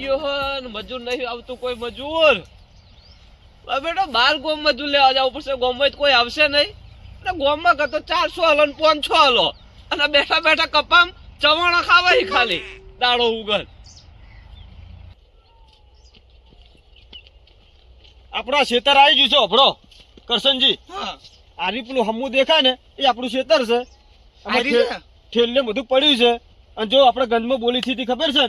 ગયો હો મજૂર નહીં આવતું કોઈ મજૂર. બેટો બાર ગોમ મજૂર લેવા જવું પડશે ગોમમાં કોઈ આવશે નહીં. અને ગોમમાં કરતો ચારસો હલો ને પાંચસો હલો. અને બેઠા બેઠા કપામ ચવાણા ખાવાય ખાલી દાડો ઉગર. આપણા ખેતર આવી ગયું છે અભડો કરશનજી આરી પેલું હમું દેખાય ને એ આપણું ખેતર છે. ઠેલને બધું પડ્યું છે. અને જો આપણે ગંજમાં બોલી થી ખબર છે?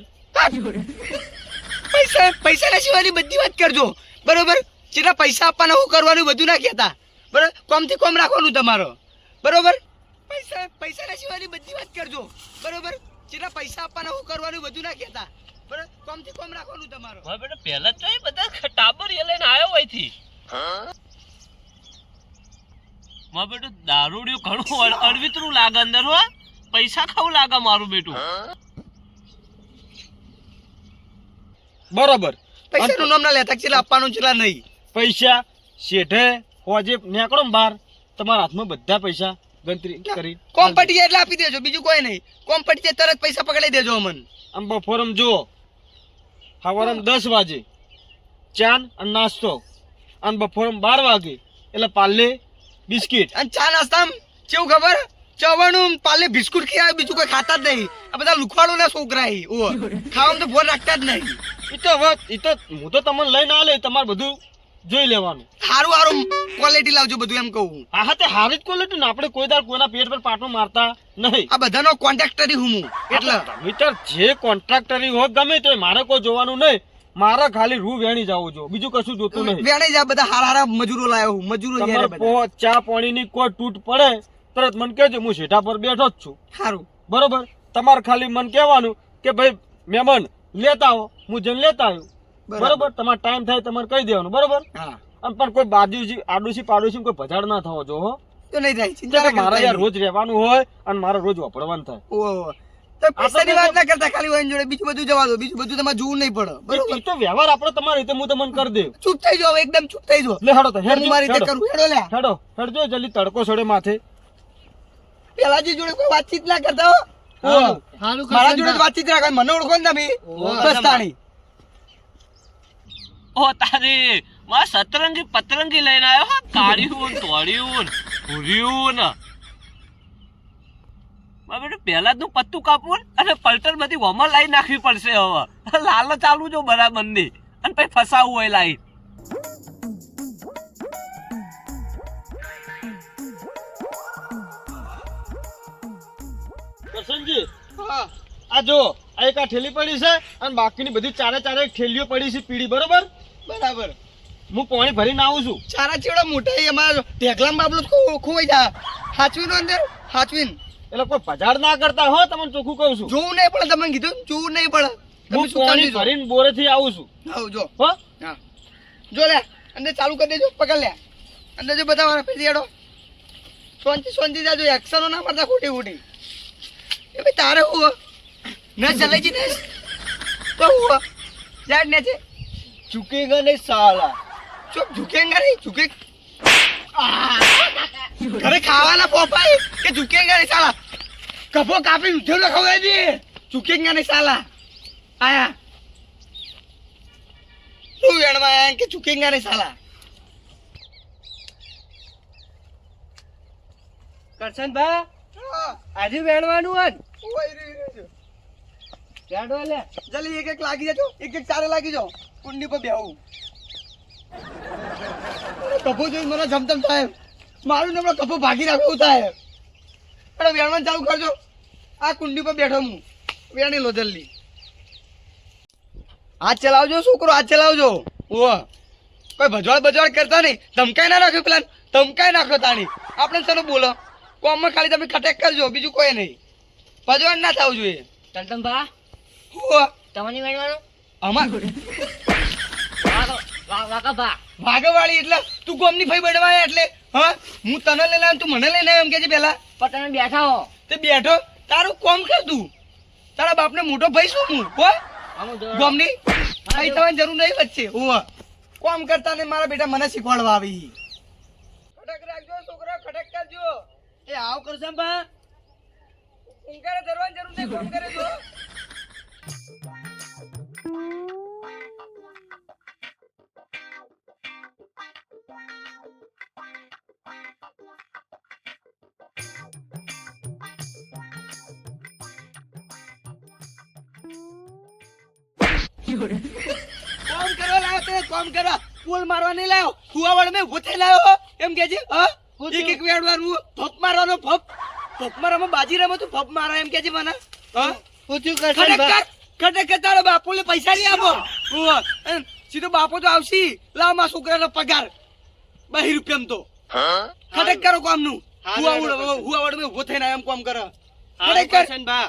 પૈસા પૈસાના સિવાયની બધી વાત કરજો. બરોબર? જેટલા પૈસા આપવાના, હું કરવાનું બધું ના કહેતા. બરોબર? કોમથી કોમ રાખવાનું તમારો. બરોબર? પૈસા પૈસાના સિવાયની બધી વાત કરજો. બરોબર? જેટલા પૈસા આપવાના, હું કરવાનું બધું ના કહેતા. બરોબર? કોમથી કોમ રાખવાનું તમારો. હા બેટા, પહેલા તો એ બધા ટાબર એ લઈને આવ્યો હોયથી મારું બેટું, દારૂડિયું ઘણું અડવિતરું લાગે અંદર, હો. પૈસા ખાવું લાગે મારું બેટું. બરોબર. પૈસાનું નામ ના લેતા છેલ્લા આપવાનું છેલ્લા નહીં. પૈસા શેઠે હોજે નેકડો બાર. તમારા હાથમાં બધા પૈસા ગણતરી કરી કોમ પટી જાય એટલે આપી દેજો બીજું કોઈ નહીં. કોમ પટી જાય તરત પૈસા પકડાઈ દેજો અમન. આમ બપોરમ જુઓ. સવારમ દસ વાગે ચાન અને નાસ્તો. અને બપોરમ બાર વાગે એટલે પાલે બિસ્કિટ. અને ચા નાસ્તામાં કેવું ખબર? ચવાણું પાલે બિસ્કુટ ખીયા બીજું કોઈ ખાતા જ નહીં. આ બધા લુખવાડો ના છોકરા એ ઓ ખાવામાં તો ફોન રાખતા જ નહીં. એ તો હવે એ તો હું તો તમને લઈને આલે તમારે બધું જોઈ લેવાનું. સારું સારું ક્વોલિટી લાવજો બધું એમ કહું આ હા તે હારી જ ક્વોલિટી ને આપણે કોઈ દાડ કોઈના પેટ પર પાટો મારતા નહીં. આ બધાનો કોન્ટ્રાક્ટરી હું હું એટલે. મિત્ર જે કોન્ટ્રાક્ટરી હોય ગમે તે મારે કોઈ જોવાનું નહીં. મારે ખાલી રૂ વેણી જાવ જો બીજું કશું જોતું નહીં. વેણી જા બધા હારા હારા મજૂરો લાયો હું મજૂરો ચા પાણી ની કોઈ તૂટ પડે તરત મને કહેજો હું શેઠા પર બેઠો જ છું. સારું બરોબર? તમારે ખાલી મને કહેવાનું કે ભાઈ મહેમાન લેતા આવો. હું જઈને લેતા આવ્યો. બરોબર. તમારે ટાઈમ થાય તમારે કહી દેવાનું. બરોબર? હા. પણ કોઈ બાજુજી આડોશી પાડોશી કોઈ ભજાડ ના થવો જો હો. તો નહીં થાય ચિંતા મારે યાર રોજ રહેવાનું હોય અને મારે રોજ વાપરવાનું થાય. ઓહો. તો પૈસાની વાત ના કરતા ખાલી હોય જોડે બીજું બધું જવા દો બીજું બધું તમારે જોવું નહીં પડે. બરોબર? તો વ્યવહાર આપણો તમારી રીતે હું તમને કરી દઉં. ચૂપ થઈ જાવ એકદમ ચૂપ થઈ જાવ લે હેડો તો હેડ મારી રીતે કરું. હેડો લે હેડો હેડજો જલ્દી તડકો છોડે માથે. પેલાજી જોડે કોઈ વાતચીત ના કરતા હો. મારા જોડે વાતચીત ના કરે. મને ઓળખો ને તમે. બસ ઓ તારી માં સતરંગી પતરંગી લઈને આવ્યો હો. કાળ્યું ને તોડ્યું ભૂર્યું બેટું પહેલા જ નું પત્તું કાપવું અને પલટર બધી વમર લાઈ નાખવી પડશે હવે. લાલ ચાલુ જો બરાબરની અને પછી ફસાવું હોય લાઈ કરશનજી હા. આ જો આ એક આ ઠેલી પડી છે અને બાકીની બધી ચારે ચારે ઠેલીઓ પડી છે પીળી બરોબર? બરાબર. હું પાણી ભરીને આવું છું. ચારા ચેવડા મોટા અમારા ઢેકલામ બાબલો ખોવાઈ જા હાચવીનો અંદર હાચવીન એટલે કોઈ પજાર ના કરતા હો તમને ચોખ્ખું કહું છું. જોવું નહીં પડે તમને કીધું જોવું નહીં પડે. હું પાણી ભરીને બોરેથી આવું છું. આવું જો. હો? હા. જો લે અંદર ચાલુ કરી દેજો પકડ લે. અંદર જો બધા મારા ફેરી આડો શાંતિ શાંતિ જાજો એક્શનો ના મારતા ખોટી ખોટી ભાઈ તારે હું ન ચલાઈ જી ને? તો હું જાડ ને છે. ચૂકેગા નહીં સાલા. ચૂપ ઝુકેંગા નહીં? ઝુકે! ઘરે ખાવાના પોપાય કે ઝુકેંગા નહીં સાલા? કપો કાપી ઉઠ્યો ન ખવડાવી દે ઝુકેંગા નહીં સાલા. આયા. શું વેણમાં આયા કે ઝુકેંગા નહીં સાલા? કરશન ભા આજે વેણવાનું હોય વેણો લે. જલ્દી એક એક લાગી જજો. એક એક ચારે લાગી જાઓ. કુંડી પર બેહું. કપો જોઈ મને જમતમ સાહેબ મારું નમણો કપો ભાગી રાખવું સાહેબ અરે વેણવાનું ચાલુ કરજો. આ કુંડી પર બેઠો હું. વેણી લો જલ્દી. હાથ ચલાવજો છોકરો હાથ ચલાવજો. ઓહ કોઈ ભજવાડ બજવાડ કરતા નહીં. ધમકાઈ ના નાખ્યો પેલા ધમકાઈ નાખ્યો તાણી. આપણે તને બોલો. કોમમાં ખાલી તમે ખટેક કરજો. બીજું કોઈ નહીં. ભજવાડ ના થવું જોઈએ. ટંટન ભા હું તમને વેણવાનું અમાર વાકા ભા. ભાગવાળી એટલે તું ગોમની ભાઈ બનવાય એટલે હા? હું તને લઈને આવ્યો તું મને લઈને આવ્યો એમ કે છે પેલા. પણ તમે બેઠા હો. તે બેઠો. તારું કોમ કર તું? તારા બાપને મોટો ભાઈ શું હું? હો? ગોમની ભાઈ થવાની જરૂર નહીં વચ્ચે. હું કોમ કરતા ને મારા બેટા મને શીખવાડવા આવી. ખટક રાખજો છોકરા ખટક કરજો. એ આવ કરશે બા ટીંગારે ધરવાની જરૂર નહીં ફોન કરે તો. કોમ કરો લાવ્યો તે કોમ કરો પુલ મારવા નહીં લાવ્યો કુવાવાડ મેં ઊભો થઈ એમ કે છે હ? એક એક વેડવાનું ભપ મારવાનો ભપ ફપ રમો બાજી રમો તું ફપ મારા એમ કે છે મને. હા? પૂછ્યું ખરેખર ખરેખર તારા બાપુને પૈસા નહીં આપો. સીધો બાપો તો આવશે. લાવ મારા છોકરાનો પગાર. બહી રૂપિયા તો. ખરેખર કરો કામનું. હુવાવડ હુવાવડ મેં ઊભો થઈને એમ કામ કરે. ખરેખર બા.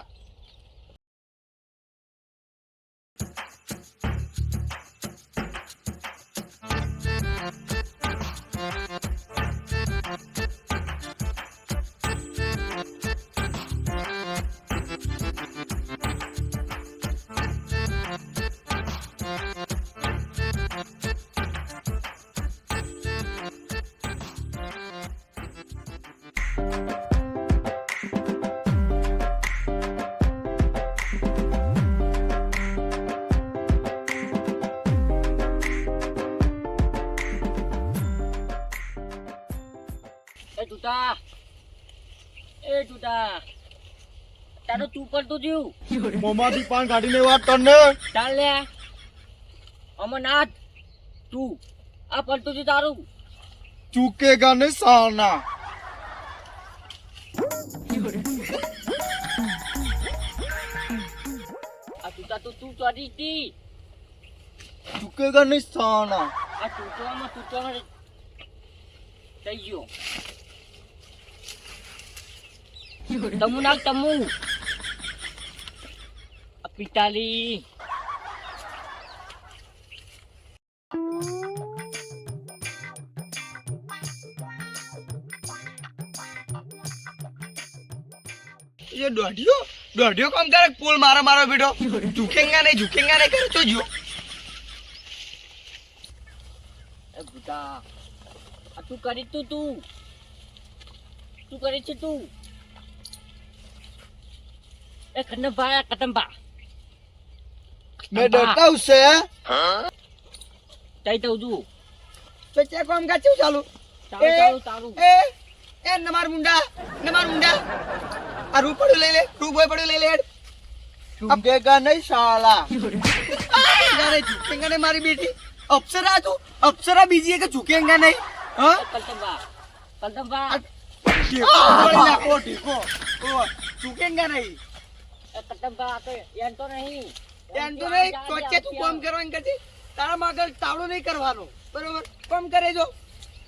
તારો તું કરતો જીવ મોમાંથી પાન કાઢીને વાત કરને. ચાલ લે. અમરનાથ તું આ પડતું છે તારું. ચૂકેગા ને સાના. આ તું તો તું ચોરી હતી. ચૂકેગા ને સાના. આ તૂટવામાં તૂટવામાં થઈ ગયો. તમુ નાખ તમુ પિતાલી ये દોઢિયો દોઢિયો કામ કરે પુલ મારો મારો બેટો ઝુકેંગા નહીં ઝુકેંગા નહીં કરે તો જો એ બુટા આ તું કરી તું તું તું કરી છે તું એ આ કટંબા મેં ડરતા ઉસે તઈ દઉં છું તો ચે કામ કા ચેવું ચાલુ તારું તારું એ એ નમાર મુંડા નમાર મુંડા આ રૂ પડ્યું લઈ લે રૂ બોય પડ્યું લઈ લે હેડ. નહીં સાલા ઝુકેંગા નહીં ઝુકેંગા મારી બેટી અપ્સરા તું અપ્સરા બીજી એક ઝુકેંગા નહીં હા કલતંબા કલતંબા નાખો ઠીકો ઝુકેંગા નહીં એ આ તો એમ તો નહીં એમ તો નહીં ચોચ્ચે તું કામ કરવાનું કરતી તારા માં આગળ તાવડો નહીં કરવાનો. બરોબર? કોમ કરે જો.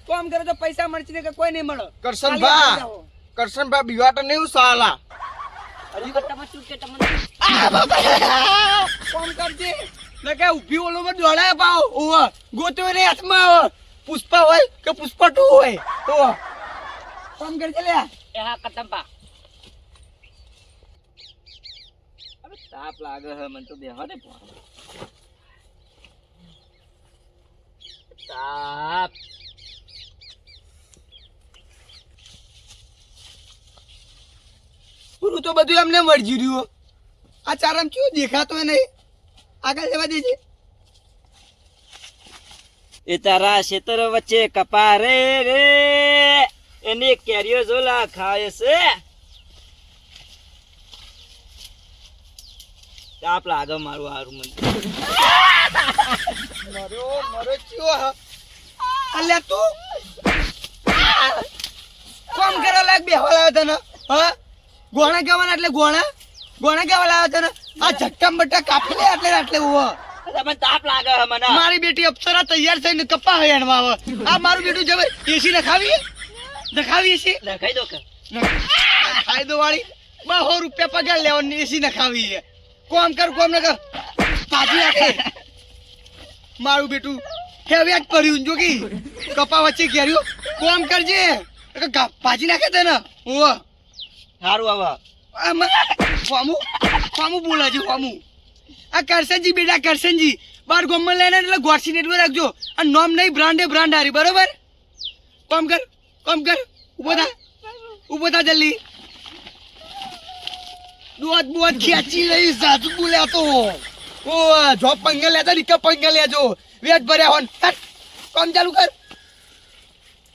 કોમ કરે તો પૈસા મળશે ને કે કોઈ નહીં મળે. કરશન ખાલી ભા આપી જાઓ. કરશન ભા બીવાટ નહીં સાલા. હજુ કલતંબા શું કે તમને? કામ કરજે. કે ઊભી ઓલો પર દોડાય પાવ. ઓવા ગોતો રે હાથમાં આવે પુષ્પા હોય કે પુષ્પા ટુ હોય? તો કોમ કરજે લે એ હા તાપ લાગે હે મને તો બેહો દે તાપ પૂરું તો બધું એમને વળજી રહ્યું આ ચારામ ચિયો દેખાતો નહીં આગળ જવા દેજે. એ તારા ખેતર વચ્ચે કપારે રે. એની કેરીઓ ઝોલા ખાય છે. તાપ લાગે મારું હારું મને. ચિયો અલ્યા તું? કોમ કરવા લાગ બેહવા લાવ્યો તને? હા? ગોણા કહેવાના એટલે ગોણા? ગોણા કહેવા લાવ્યો તને? આ ઝટકા બટ્ટા કાપી લે એટલે એટલે ઉવો. મને તાપ લાગે મને. મારી બેટી અપ્સરા તૈયાર થઈને કપા હૈયાણમાં આવે આ મારું બેટું જવે એસી નખાવી? નખાવી એસી નખાઈ દો કે. ફાયદો વાળી. બહો રૂપિયા પગાર લેવાની એસી નખાવી છે. કોમ કર કોમ ન કર. પાછી નાખે મારું બેટું હેવ્યા જ પડ્યું જો કી. કપા વચ્ચે ઘેર્યું. કોમ કરજે. પાછી નાખે તને. ઓ સારું આવા. ફોમુ ફોમુ બોલે છે ફોમુ. આ કરશનજી બેટા કરશનજી. બાર ગોમમાં લઈને એટલે ગોરસી નેટમાં રાખજો. આ નોમ નહીં બ્રાન્ડે બ્રાન્ડ હારી. બરોબર? કોમ કર કોમ કર. ઊભો થા. ઊભો થા જલ્દી. દોત બોત ખેંચી લઈ સાચું બોલ્યા ઓ જોબ પંગા લેતા નીકળ પંગા લેજો વેટ ભર્યા હોન કોણ ચાલુ કર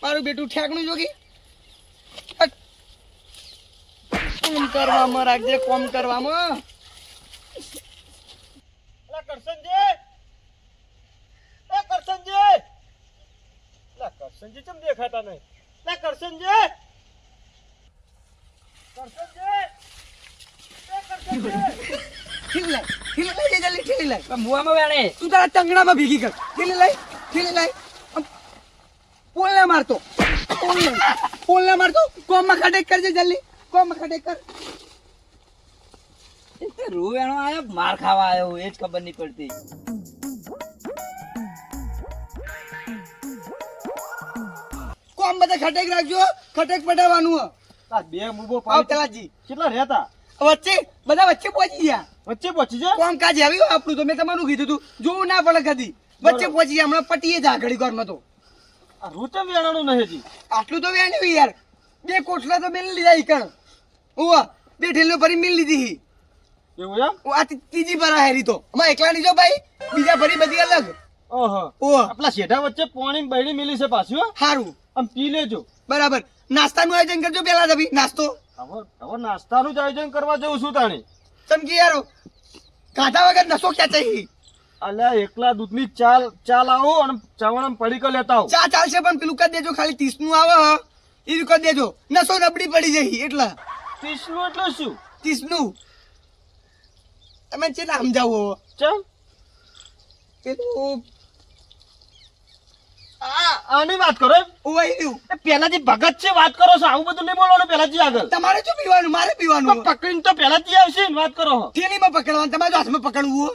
મારું બેટું ઠેકણું જોગી કોમ કરવામાં રાખજે કોમ કરવામાં કરશનજી એ કરશનજી લા કરશનજી ચમ દેખાતા નહીં લા કરશનજી કરશનજી ઠીલી લાય ઠીલી લાય જલ્દી ઠીલી લાય મુવામાં વેણે તું તારા ટંગડામાં ભેગી કર ઠીલી લાય ઠીલી લાય પોલને મારતો પોલને પોલને મારતો કોમમાં ખડેક કરજે જલ્દી કોમમાં ખડેક કર રૂ વેણો આયો માર ખાવા આવ્યો એ જ ખબર નહીં પડતી કોમ બધા ખટેક રાખજો ખટેક પટાવવાનું. બે મુબો આવ કેટલા રહેતા? વચ્ચે બધા વચ્ચે પહોંચી ગયા. વચ્ચે પહોંચી જાય કોમ કાજ આવ્યું આપણું તો મેં તમારું કીધું તું જોવું ના પડે કદી. વચ્ચે પહોંચી ગયા હમણાં પટીએ જા ઘડી ઘરમાં તો. રૂચમ વેણાનું નહીં હજી. આટલું તો વેણ્યું યાર. બે કોઠલા તો મેં લીધા ઈકણ ઓવા બે ઠેલો ભરી મેં લીધી એવું એમ? આ ત્રીજી ભરા હેરી તો. અમાર એકલા ની જો ભાઈ બીજા ભરી બધી અલગ. ઓહો ઓહ આપલા શેઠા વચ્ચે પોણી બૈડી મિલી છે પાછું? હારું. આમ પી લેજો. બરાબર. નાસ્તાનું આયોજન કરજો પેલા તભી નાસ્તો. હવે હવે નાસ્તાનું જ આયોજન કરવા જવું છું તાણી. ચમકી યાર કાઢા વગર નસો ખેંચાઈ અલ્યા એકલા દૂધની ચાલ ચાલ આવો અને ચવણમ પડીકો લેતા આવો. ચા ચાલશે પણ પેલું કરી દેજો ખાલી તીસનું આવે હ. એ કરી દેજો. નસો નબળી પડી જઈ એટલા. તીસનું એટલે શું? તીસનું. તમે ચેલા સમજાવો? ચમ? પેલું આની વાત કરો એમ? ઓવાઈ રહ્યું જે ભગત છે વાત કરો છો આવું બધું નહીં બોલવાનું પેલાથી આગળ. તમારે શું પીવાનું? મારે પીવાનું પકડીને તો પેલાથી આવશે ને વાત કરો. થેલીમાં પકડવાનું? તમારે હાથમાં પકડવું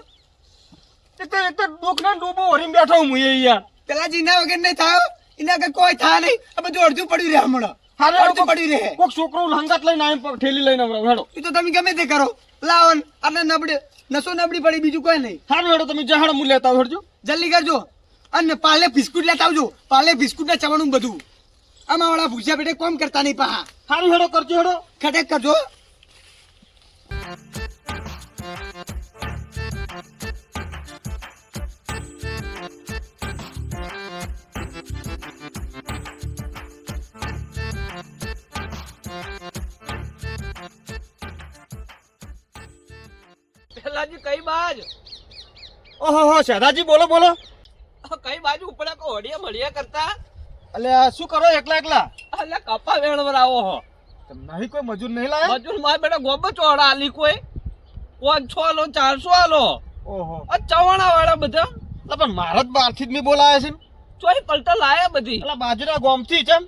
એ તો એ તો ડોકના ડૂબો ઓરીને બેઠો હું એ યાર પેલા જીના વગર નહીં થાય એના આગળ કોઈ થાય નહીં. આ બધું અડધું પડ્યું રહે હમણાં. હારે અડધું પડ્યું રહે. કોક છોકરો લંગાત લઈને આવી ઠેલી લઈને હેડો. એ તો તમે ગમે તે કરો. લાવન ને. આપણે નબળી નસો નબળી પડી બીજું કોઈ નહીં. હારું હેડો તમે જહાડ હું લેતા હેડજો. જલ્દી કરજો. અને પાલે બિસ્કુટ લેતા આવજો. પાલે બિસ્કુટ ને ચવાનું બધું. આમાં વાળા ભૂસ્યા પેટે કોમ કરતા નહીં પા સારું હેડો કરજો હેડો. ખટેક કરજો પેલાજી કઈ બાજ? ઓહો હો શેઠાજી બોલો બોલો. ઉપડે મળ્યા કરતા. એટલે શું કરો એકલા એકલા? અલ્યા કપા વેણવર આવો હો. નહીં કોઈ મજૂર નહીં લાવે મજૂર માર બેટા ગોબો ચોડા આલી કોઈ. પાંચસો આલો ચારસો આલો. ઓહો. આ ચવાણા વાળા બધા. એટલે પણ મારા જ બહારથી જ મેં બોલાયા છે ચોય પલટા લાયા બધી. એટલે બાજુના ગોમથી ચમ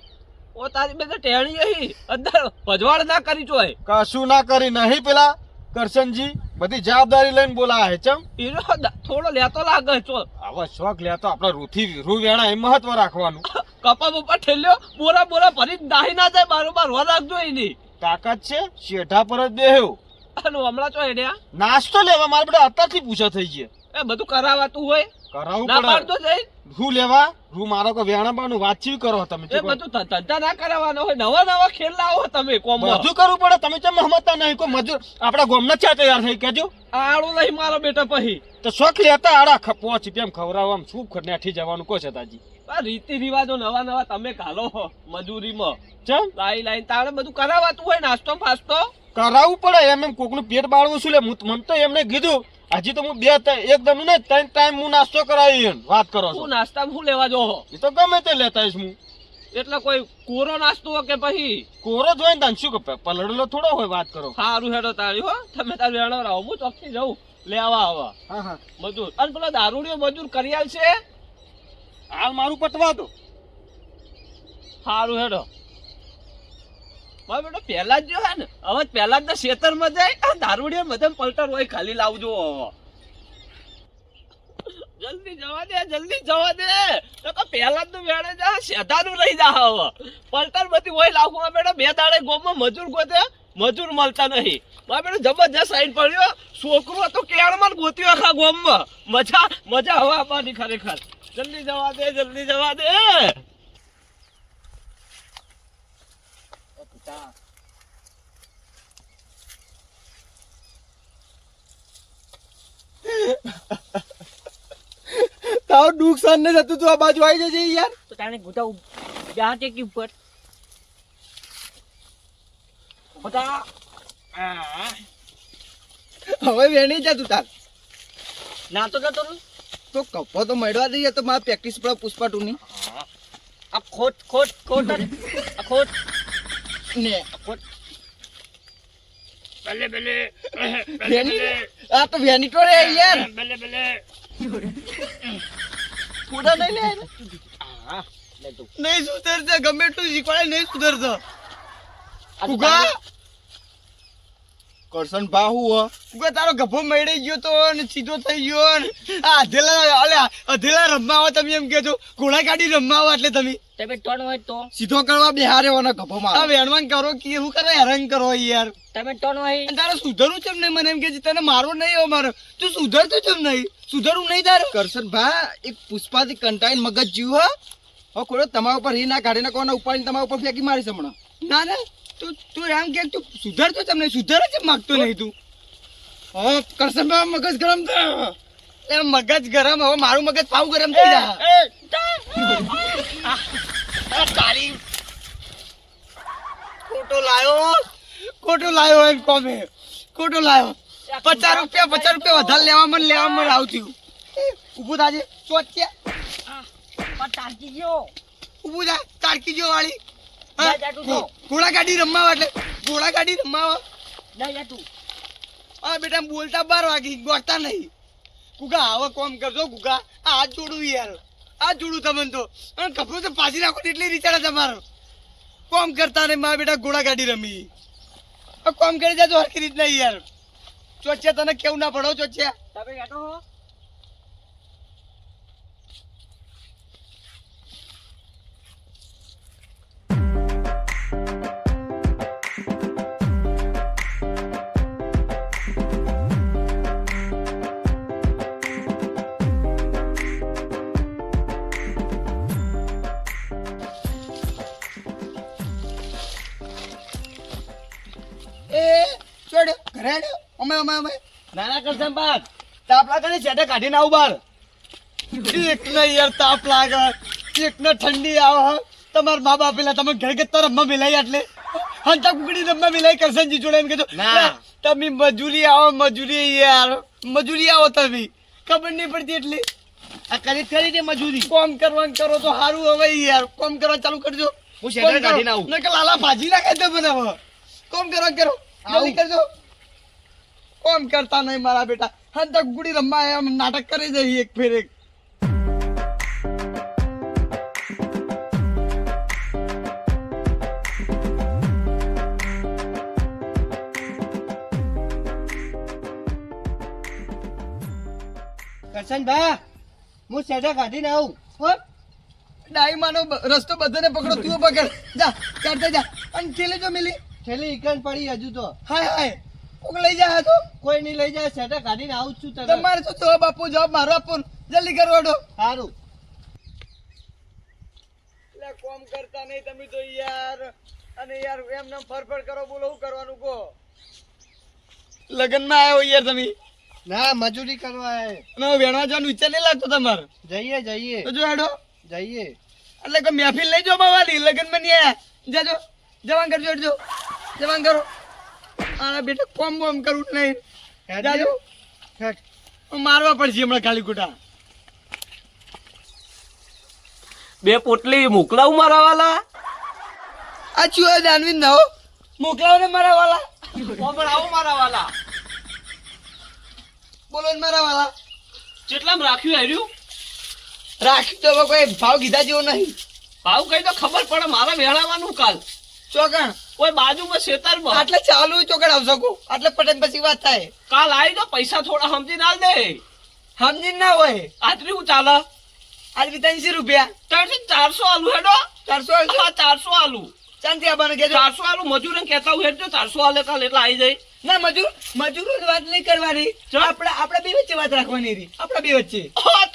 ઓ તારી બધા ટેણી અહીં અંદર ભજવાડ ના કરી ચોય. કશું ના કરી નહીં પેલા કરશનજી. બધી જવાબદારી લઈને બોલાવે છે ચમ. એનો થોડો લેતો લાગે ચો આવા શોખ લેતો આપણે રૂથી રૂ વેણા એ મહત્વ રાખવાનું. કપા બપા ઠેલ્યો બોરા બોરા ભરી દાહી ના જાય બારોબાર હો રાખજો એની. તાકાત છે શેઠા પર જ બેહ્યો. અને હમણાં ચો એને નાસ્તો લેવા મારે બધા અત્યારથી પૂછા થઈ ગયા. એ બધું કરાવાતું હોય. કરાવવું ના પડે. પાડતો જઈ રૂ લેવા? રૂ મારો કે વેણાબાનું વાતચીત કરો તમે એ બધું ધ- ધંધા ના કરાવવાનો હોય નવા નવા ખેલ લાવો તમે બધું કરવું પડે તમે ચમ સમજતા નહીં. કોઈ મજૂર આપણા ગોમના ચા તૈયાર થઈ કેજો આળું નહીં મારો બેટા પછી. તો શોખ લેતા આડા ખ- પોચ રૂપિયા ખવડાવવા આમ શું નેઠી જવાનું કહો છે તાજી. આ રીતિ રિવાજો નવા નવા તમે ઘાલો હો મજૂરીમાં. ચમ? લાઈ લાઈન તારે બધું કરાવાતું હોય નાસ્તો ફાસ્તો. કરાવવું પડે એમ એમ કોકનું પેટ બાળવું શું લે? હું મને તો એમને કીધું હજી તો હું બે એકદમ ને ત્રણ ટાઈમ હું નાસ્તો કરાવી વાત કરો છો. નાસ્તા હું લેવા જો એ તો ગમે તે લેતા આવીશ હું. એટલે કોઈ કોરો નાસ્તો કે પછી? કોરો જ હોય ને શું કે પલડેલો થોડો હોય વાત કરો. સારું હેડો તારી હો. તમે તાર વેણો રહો હું ચોખ્ખી જઉં લેવા આવા. હા હા. મજૂર અને પેલો દારૂડિયો મજૂર કરી છે? હાલ મારું પટવા દો. સારું હેડો. મારો બેટો, પહેલા જ જો હે ને, હવે પહેલા જ ખેતરમાં જાય આ દારૂડિયા બધા પલટર હોય, ખાલી લાવજો જલ્દી જવા દે, જલ્દી જવા દે. તો કે પહેલા જ તું વેણે જા, શેધાનું લઈ જા હવે. પલટર બધી હોય લાવવા બેટા, બે દાડે ગોમાં મજૂર ગોતે, મજૂર મળતા નહીં. મારા બેટા, જબરજસ્ત સાઈડ પડ્યો. છોકરો તો કેળમાં ગોત્યો આખા ગોમમાં. મજા મજા હવા આપવાની ખરેખર. જલ્દી જવા દે, જલ્દી જવા દે. તાવ નુકસાન ને થતું તું આ બાજુ આવી જજે યાર. તો તાને ગોતા જ્યાં તે કી ઉપર. બધા હવે વેણી જા તું તાર. ના તો જતો તો કપો તો મળવા દઈએ તો મારે પ્રેક્ટિસ પડે પુષ્પા ટુની. આ ખોટ ખોટ ખોટ. આ ખોટ. ને. આ ખોટ વેની- આ તો વેનીટો રે યાર. પૂરા નહીં લે હા લે તું. નહીં સુધરશે ગમે એટલું શીખવાડે નહીં સુધરશે. તું ઉગા. તારું- કરશન બાહુ ઉગા તારો ગભો મળી ગયો તો ને સીધો થઈ ગયો ને આ અધેલા અલે અધેલા રમવા તમે એમ છો ઘોડા ગાડી રમવા એટલે તમે. તમે ટોન હોય તો. સીધો કરવા બિહારે હોનો ગભો માં વેણવાન કરો કે એવું કરો હેરાન કરો યાર. તમે ટોન હોય. તારે સુધરવું છે નહીં મને એમ કે તને મારો નહીં હો મારો. તું સુધરતો છે નહીં. સુધરવું નહીં તારે. કરશન ભા એક પુષ્પાથી કંટાઈન મગજ જીવ હા. હો ખોડો તમારા ઉપર રી ના કાઢીને કોના ઉપાડીને તમારા ઉપર ફેંકી મારીશ હમણાં. ના ના. તું તું એમ કે તું સુધરતો તમને નહીં. જ માગતો નહીં તું. હા કરશન ભા મગજ ગરમ થાય એ મગજ ગરમ હવે મારું મગજ પાવ ગરમ થઈ જાય. આ તારી ખોટો લાયો ખોટો લાયો એમ કોમે. ખોટો લાયો. પચાસ રૂપિયા પચાસ રૂપિયા વધારે લેવા મને લેવા મને આવતી ઊભું થાજે ચોચ્યા તારકી ગયો. ઊભું થા તારકી ગયો વાળી. જા, જા જો. ઘોડા ગાડી રમવા એટલે ઘોડા ગાડી રમવા જા જા તું. હા બેટા બોલતા બાર વાગી ગોતા નહીં. કુકા હવે કોમ કરજો ગુગા. આ જોડું યાર. આ જોડું તમને તો. કપડું તો પાછી રાખો એટલે રીચાડે તમારો કોમ કરતા ને મા બેટા ઘોડા ગાડી રમી. કોમ કરી જાજો હરકી રીતના યાર. ચોચ્યા તને કેવું ના પડો ચોચ્યા. તમે બેઠો હો. અમે અમે? અમે નાના કરશન બાદ તાપ લાગે ને કાઢીને આવું બાર. એક યાર તાપ લાગે એક ઠંડી આવે તમારા મા બાપ પેલા તમે ઘર રમવા મિલાઈ એટલે હંતા કુકડી રમવા મિલાઈ કરશનજી જોડે એમ કીધું તમે મજૂરી આવો મજૂરી યાર. મજૂરી આવો તમે. ખબર નહીં પડતી એટલી. આ કરી કરી દે મજૂરી. કોમ કરવાનું કરો તો સારું હવે યાર. કોમ કરવા ચાલુ કરજો. હું શેડર. કાઢીને આવું. નકર લાલા ભાજી નાખે તો મને હવે. કોમ કરવાનું કરો. જલ્દી કરજો. કોમ કરતા નહીં મારા બેટા. હા તો ગુડી રમવા એમ નાટક કરી જઈએ એક ફેર એક. કરશન હું શેઠા કાઢીને આવું. હો? ડાઈ માનો રસ્તો બધાને પકડો તું પકડ. જા કાઢતે જા. અને થેલી જો મિલી. થેલી ઇકન પડી હજુ તો. હાય હાય. કોક લઈ જાય તો? કોઈ નહીં લઈ જાય સેટા કાઢીને આવું છું તને. તમારે તો જવાબ આપો જવાબ મારો આપો જલ્દી કરવાડો સારું એટલે કોમ કરતા નહીં તમે તો યાર. અને યાર એમ નામ ફરફર કરો બોલો શું કરવાનું કહો? લગ્નમાં આવ્યો યાર તમે. ના મજૂરી કરવા આવે અને વેણવા જવાનું ઈચ્છા નહીં લાગતો તમારે? જઈએ જઈએ. તો જો હેડો. જઈએ. એટલે કોઈ મહેફિલ લઈ જાઓ બાવાની લગ્નમાં નહીં આયા. જાજો. જવાન કરજો હેડજો. જવાન કરો આના બેટા કોમ બોમ કરવું નહીં. જાજો. મારવા પડશે હમણાં ખાલી ખોટા. બે પોટલી મોકલાવું મારા વાલા? આ ચુઓ દાનવી નવો. મોકલાવો ને મારા વાલા. આવો મારા વાલા. બોલો ને મારા વાલા. કેટલામ રાખ્યું હાર્યું રાખ્યું તો કોઈ ભાવ કીધા જેવો નહીં. ભાવ કઈ તો ખબર પડે મારે વેળાવાનું કાલ. ચોકણ કોઈ બાજુમાં ખેતરમાં આટલે ચાલુ ચોકડ આવશો કો આટલે પટેલ પછી વાત થાય. કાલ આવી તો પૈસા થોડા સમજી ના દે. સમજી ના હોય. આટલી હું ચાલે? બી ત્રણસી રૂપિયા. ત્રણસો ચારસો આલુ હેડો. ચારસો હા ચારસો આલુ. ચાંદી આવવાનું કેજો ચારસો આલુ મજૂરને કહેતા હું હેડજો ચારસો આલે કાલ એટલે આવી જાય. ના મજૂર મજૂરો વાત નહીં કરવાની? આપણે આપણે બે વચ્ચે વાત રાખવાની રહી આપણા બે વચ્ચે.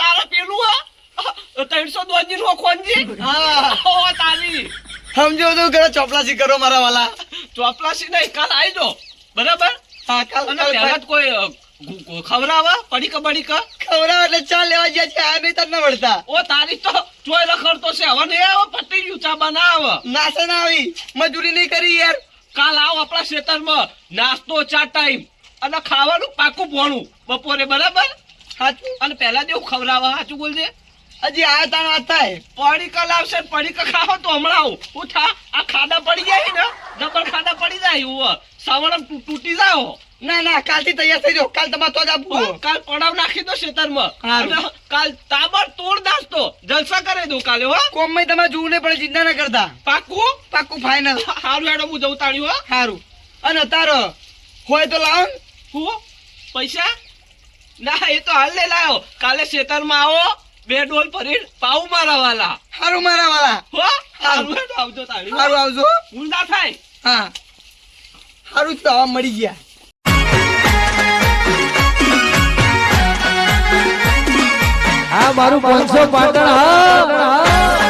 તારા પેલું હા. ત્રણસો દોજી નો ખોનજી હા તારી. સમજો તો કે ચોપલાસી કરો મારા વાલા. ચોપલાસી નહીં કાલ આવી દો બરાબર? હા કાલ પહેલા જ કોઈ અ, પડી ક ખવડાવા પડીકા બડીકા? એટલે ચા લેવા ગયા છે આ નહીં તને વળતા. ઓ તારી તો ચોય રખડતો છે. હવે નહીં આવો પટી ગયું ચા બનાવ. નાસે ના આવી. મજૂરી નહીં કરી યાર. કાલ આવો આપણા ખેતરમાં. નાસ્તો ચા ટાઈમ. અને ખાવાનું પાકું ભોણું. બપોરે બરાબર? સાચું અને પહેલા જેવું ખવડાવવા સાચું બોલજે. હજી આ તાણ વાત થાય પડીકા આવશે ને પડીકા ખાઓ તો હમણાં આવું. હું થા આ ખાડા પડી જાય ને ડબલ ખાડા પડી જાય હું સવણ તૂટી જાઓ. ના ના કાલથી તૈયાર થઈ જાઓ. કાલ તમારે તો જ આપવું કાલ પડાવ નાખી દો ખેતરમાં. કાલ તાબર તોડ દાસતો જલસા કરે દઉં કાલે હો. કોમમાં તમારે જોવું નહીં પડે ચિંતા ના કરતા. પાકું પાક્કું ફાઇનલ હારું હેડો હું જવું તાળ્યું હો. સારું. અને તારો હોય તો લાવ હું? પૈસા? ના એ તો હાલ લે લાયો. કાલે ખેતરમાં આવો. બે ડોલ ભરી પાઉ મારા વાલા સારું મારા વાલા હો હારું આવજો તાળ્યું સારું આવજો. ભૂલ ના થાય. હા. સારું તો મળી ગયા. હા મારું પાંચસો પાટણ હા.